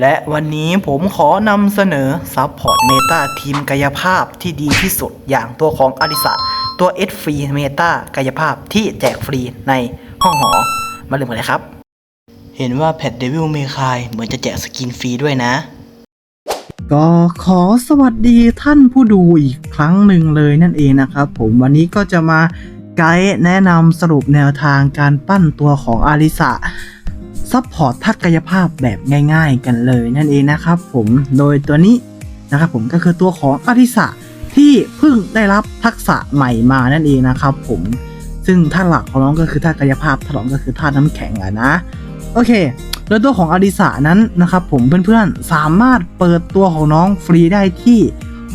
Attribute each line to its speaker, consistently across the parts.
Speaker 1: และวันนี้ผมขอนำเสนอซัพพอร์ตเมตาทีมกายภาพที่ดีที่สุดอย่างตัวของอริสะตัว S ฟรีเมตากายภาพที่แจกฟรีในห้องหอ มาเริ่มกันเลยครับ เห็นว่าแพดเดวิลเมคายเหมือนจะแจกสกินฟรีด้วยนะ ก็ขอสวัสดีท่านผู้ดูอีกครั้งหนึ่งเลยนั่นเองนะครับผมวันนี้ก็จะมาไกด์แนะนำสรุปแนวทางการปั้นตัวของอาริสะ ซัพพอร์ตทักกายภาพแบบง่าย ๆ กันเลยนั่นเองนะครับผมโดยตัวนี้นะครับผมก็คือตัวของอาริสะที่เพิ่งได้รับทักษะใหม่มานั่นเองนะครับผมซึ่งท่าหลักของน้องก็คือท่ากายภาพท่าหลองก็คือท่าน้ำแข็งอะนะโอเคโดยตัวของอดิสานั้นนะครับผมเพื่อนๆสามารถเปิดตัวของน้องฟรีได้ที่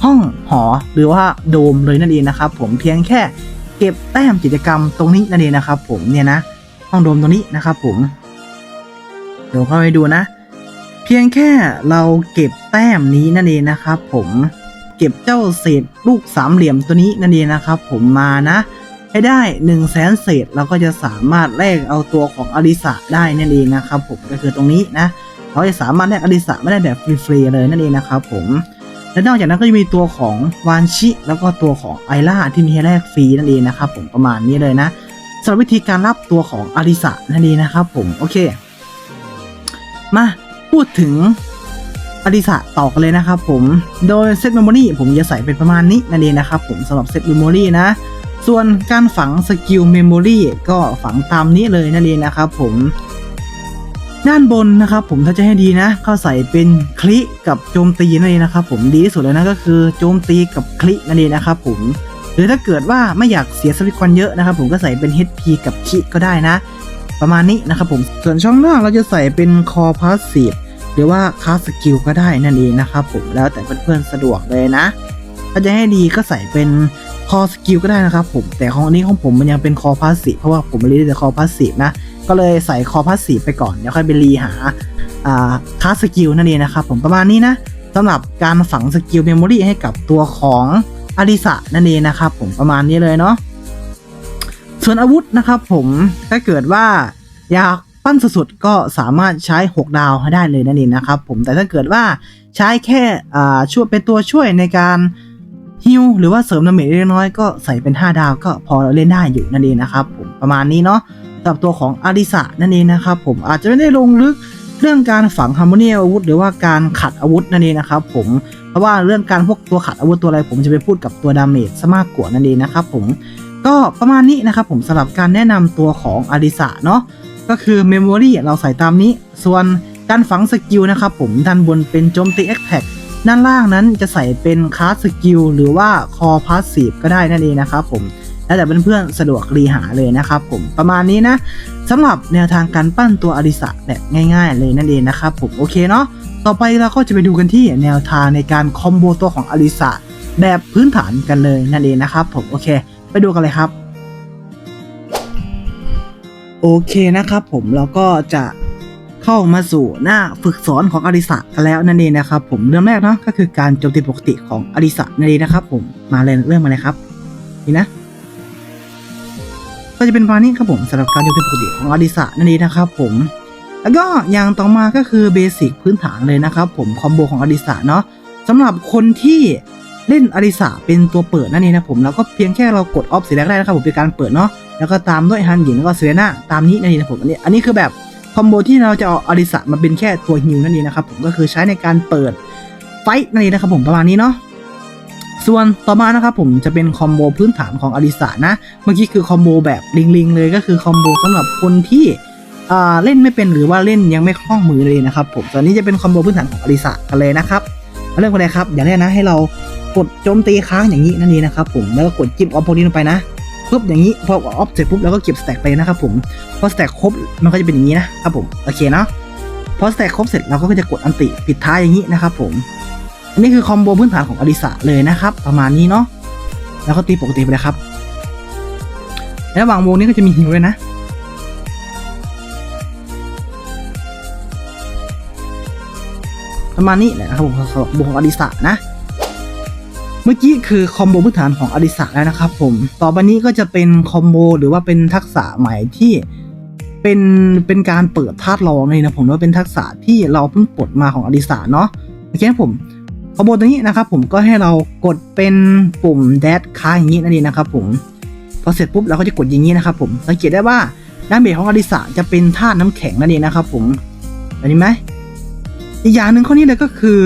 Speaker 1: ห้องหอหรือว่าโดมเลยนั่นเองนะครับผมเพียงแค่เก็บแต้มกิจกรรมตรงนี้นั่นเองนะครับผมเนี่ยนะห้องโดมตรงนี้นะครับผม เดี๋ยวเข้าไปดูนะ เพียงแค่เราเก็บแต้มนี้นั่นเองนะครับ ผมเก็บเจ้าเศษลูกสามเหลี่ยมตัวนี้นั่นเองนะครับ ผมมานะ ให้ได้1นึ่งแสนเศษเราก็จะสามารถแลกเอาตัวของอลิสะได้นั่นเองนะครับ ผมก็คือตรงนี้นะเราจะสามารถแลกอลิสะไม่ได้แบบฟรีๆเลยนั่นเองนะครับ ผมและนอกจากนั้นก็จะมีตัวของวานชิ แล้วก็ตัวของไอล่าที่มีให้แลกฟรีนั่นเองนะครับ ผมประมาณนี้เลยนะสำหรับวิธีการรับตัวของอลิสะนั่นเองนะครับ ผมโอเค มาพูดถึงอดิสะต่อกันเลยนะครับผม โดยเซตเมมโมรีผมจะใส่เป็นประมาณนี้นั่นเองนะครับผมสำหรับเซตเมมโมรีนะ ส่วนการฝังสกิลเมมโมรีก็ฝังตามนี้เลยนั่นเองนะครับผมด้านบนนะครับผมถ้าจะให้ดีนะก็ใส่เป็นคลิกับโจมตีนั่นเองนะครับผมดีที่สุดเลยนะก็คือโจมตีกับคลิกนั่นเองนะครับผมหรือถ้าเกิดว่าไม่อยากเสียสวิตควันเยอะนะครับผมก็ใส่เป็น HP กับคลิก็ได้นะ ประมาณนี้นะครับผม ส่วนช่องล่างเราจะใส่เป็นคอพาสซีฟหรือว่าคาสกิลก็ได้นั่นเองนะครับผมแล้วแต่เพื่อนๆสะดวกเลยนะ ถ้าจะให้ดีก็ใส่เป็นคอสกิลก็ได้นะครับผมแต่ของอันนี้ของผมมันยังเป็นคอพาสซีฟเพราะว่าผมรีดแต่คอพาสซีฟนะ ก็เลยใส่คอพาสซีฟไปก่อนเดี๋ยวค่อยไปรีหาคาสกิลนั่นเองนะครับผมประมาณนี้นะสำหรับการฝังสกิลเมมโมรีให้กับตัวของอาริสะนั่นเองนะครับผมประมาณนี้เลยเนาะ ส่วนอาวุธนะครับผมถ้าเกิดว่าอยากปั้นสุดๆก็สามารถใช้ 6 ดาวให้ได้เลยนั่นเองนะครับผมแต่ถ้าเกิดว่าใช้แค่ช่วยเป็นตัวช่วยในการฮิลหรือว่าเสริมดาเมจเล็กน้อยก็ใส่เป็น 5 ดาวก็พอเล่นได้อยู่นั่นเองนะครับผมประมาณนี้เนาะสำหรับตัวของอาริสะนั่นเองนะครับผมอาจจะไม่ได้ลงลึกเรื่องการฝังฮาร์โมเนียอาวุธ หรือว่าการขัดอาวุธนั่นเองนะครับผมเพราะว่าเรื่องการพวกตัวขัดอาวุธตัวอะไรผมจะไปพูดกับตัวดาเมจซะมากกว่านั่นเองนะครับผม ก็ประมาณนี้นะครับผมสำหรับการแนะนำตัวของอาริสะเนาะก็คือเมมโมรีเราใส่ตามนี้ ส่วนการฝังสกิลนะครับผมด้านบนเป็นโจมตี a t t a c ด้านล่างนั้นจะใส่เป็นคาร์สกิลหรือว่าคอพาสซีฟก็ได้นั่นเองนะครับผมแล้วแต่เพื่อนๆสะดวกรีหาเลยนะครับผมประมาณนี้นะสำหรับแนวทางการปั้นตัวอาริสะแบบง่าย ๆ เลยนั่นเองนะครับผมโอเคเนาะต่อไปเราก็จะไปดูกันที่แนวทางในการคอมโบตัวของอาริสะแบบพื้นฐานกันเลยนั่นเองนะครับผมโอเค ไปดูกันเลยครับ โอเคนะครับผมเราก็จะเข้ามาสู่หน้าฝึกสอนของอริสะกันแล้วนั่นเองนะครับ ผมเริ่มแรกเนาะก็คือการโจมตีปกติของอริสะนั่นเองนะครับ ผมมาเลยเริ่มมาเลยครับนี่นะ ก็จะเป็นประมาณนี้ครับผมสำหรับการโจมตีปกติของอริสะนั่นเองนะครับ ผมแล้วก็อย่างต่อมาก็คือเบสิกพื้นฐานเลยนะครับ ผมคอมโบของอริสะเนาะสำหรับคนที่ เล่นอริสะเป็นตัวเปิดนั่นเองนะผมแล้วก็เพียงแค่เรากดออฟสีแรกได้นะครับผมเป็นการเปิดเนาะแล้วก็ตามด้วยฮันหญิงแล้วก็เซเลน่าตามนี้นั่นเองนะผมอันนี้อันนี้คือแบบคอมโบที่เราจะเอาอริสะมาเป็นแค่ตัวฮิวนั่นเองนะครับผมก็คือใช้ในการเปิดไฟนั่นเองนะครับผมประมาณนี้เนาะส่วนต่อมานะครับผมจะเป็นคอมโบพื้นฐานของอริสะนะ เมื่อกี้คือคอมโบแบบลิงๆเลยก็คือคอมโบสำหรับคนที่เล่นไม่เป็นหรือว่าเล่นยังไม่คล่องมือเลยนะครับผมตอนนี้จะเป็นคอมโบพื้นฐานของอริสะกันเลยนะครับมาเริ่มกันเลยครับอย่างแรกนะให้เรา กดโจมตีค้างอย่างนี้นั่นเองนะครับผมแล้วก็กดจิ้มออฟพวกนี้ลงไปนะปุ๊บอย่างนี้พอออฟเสร็จปุ๊บเราก็เก็บสแต็กไปนะครับผมพอสแต็กครบมันก็จะเป็นอย่างนี้นะครับผมโอเคเนาะพอสแต็กครบเสร็จเราก็จะกดอันติปิดท้ายอย่างนี้นะครับผมอันนี้คือคอมโบพื้นฐานของอริสะเลยนะครับประมาณนี้เนาะแล้วก็ตีปกติไปเลยครับและระหว่างวงนี้ก็จะมีฮิวด้วยนะประมาณนี้แหละนะครับผมสำหรับวงอดิสะนะ เมื่อกี้คือคอมโบพื้นฐานของอริสะแล้วนะครับผม ต่อไปนี้ก็จะเป็นคอมโบหรือว่าเป็นทักษะใหม่ที่เป็นเป็นการเปิดธาตุรองเลยนะผมว่าเป็นทักษะที่เราเพิ่งปลดมาของอดิสาเนาะโอเคครับผมคอมโบตัวนี้นะครับผมก็ให้เรากดเป็นปุ่มแดดค้างอย่างนี้นั่นเองนะครับผมพอเสร็จปุ๊บเราก็จะกดอย่างนี้นะครับผมสังเกตได้ว่าด้านเมจของอดิสาจะเป็นธาตุน้ำแข็งนั่นเองนะครับผมเห็นไหมอีกอย่างหนึ่งข้อนี้เลยก็คือ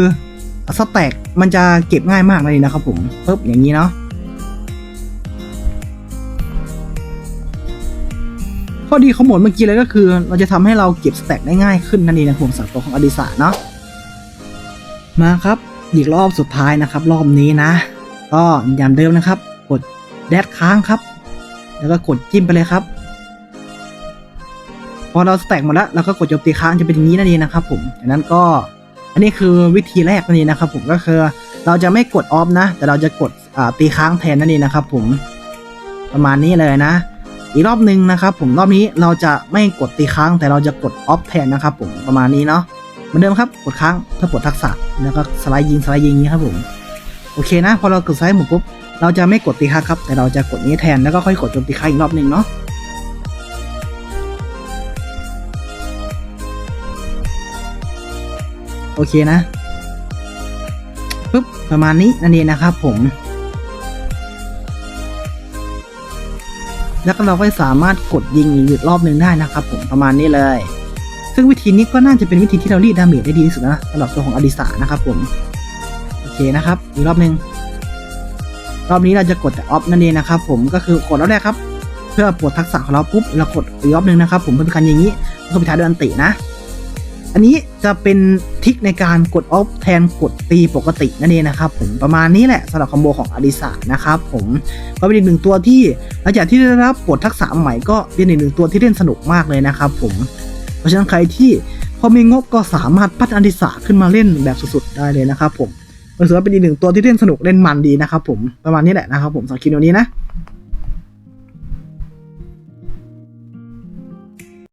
Speaker 1: สแต็กมันจะเก็บง่ายมากเองนะครับผมปึ๊บอย่างนี้เนาะข้อดีของหมดเมื่อกี้เลยก็คือ เราจะทำให้เราเก็บสแต็กได้ง่ายขึ้นนั่นเองนะผมสำหรับตัวของอดิสาเนาะมาครับอีกรอบสุดท้ายนะครับ รอบนี้นะ ก็อย่างเดิมนะครับ กดแดดค้างครับ แล้วก็กดจิ้มไปเลยครับ พอเราสแต็กหมดแล้วเราก็กดโจมตีค้างจะเป็นอย่างนี้นั่นเองนะครับ ผมจากนั้นก็ อันนี้คือวิธีแรกนั่นเองนะครับผมก็คือเราจะไม่กดออฟนะ แต่เราจะกดตีค้างแทนนั่นเองนะครับผมประมาณนี้เลยนะ อีกรอบหนึ่งนะครับผมรอบนี้เราจะไม่กดตีค้าง แต่เราจะกดออฟแทนนะครับผมประมาณนี้เนาะเหมือนเดิมครับกดค้างเพื่อปลดทักษะแล้วก็สไลด์ยิงสไลด์ยิงนี้ครับผมโอเคนะ พอเรากดสไลด์หมดปุ๊บเราจะไม่กดตีค้างครับ แต่เราจะกดนี้แทนแล้วก็ค่อยกดโจมตีค้างอีกรอบหนึ่งเนาะ โอเคนะปุ๊บประมาณนี้นั่นเองนะครับผม แล้วก็เราก็สามารถกดยิงอีกรอบหนึ่งได้นะครับผมประมาณนี้เลย ซึ่งวิธีนี้ก็น่าจะเป็นวิธีที่เรารีดดาเมจได้ดีที่สุดนะสำหรับตัวของอดิสานะครับผม โอเคนะครับอีกรอบหนึ่งรอบนี้เราจะกดแต่ออฟนั่นเองนะครับผมก็คือกดรอบแรกครับ เพื่อปลดทักษะของเราปุ๊บเรากดอีกรอบหนึ่งนะครับผมเพื่อเป็นการอย่างนี้แล้วก็ปิดท้ายด้วยอันตินะ อันนี้จะเป็นทริคในการกดออฟแทนกดตีปกตินั่นเองนะครับผมประมาณนี้แหละสำหรับคอมโบของอดิสานะครับผมก็เป็นอีกหนึ่งตัวที่หลังจากที่ได้รับปลดทักษะใหม่ก็เป็นอีกหนึ่งตัวที่เล่นสนุกมากเลยนะครับผมเพราะฉะนั้นใครที่พอมีงบก็สามารถพัฒนาอดิสาขึ้นมาเล่นแบบสุดๆได้เลยนะครับผมรู้สึกว่าเป็นอีกหนึ่งตัวที่เล่นสนุกเล่นมันดีนะครับผมประมาณนี้แหละนะครับผมสำหรับคลิปวันนี้นะ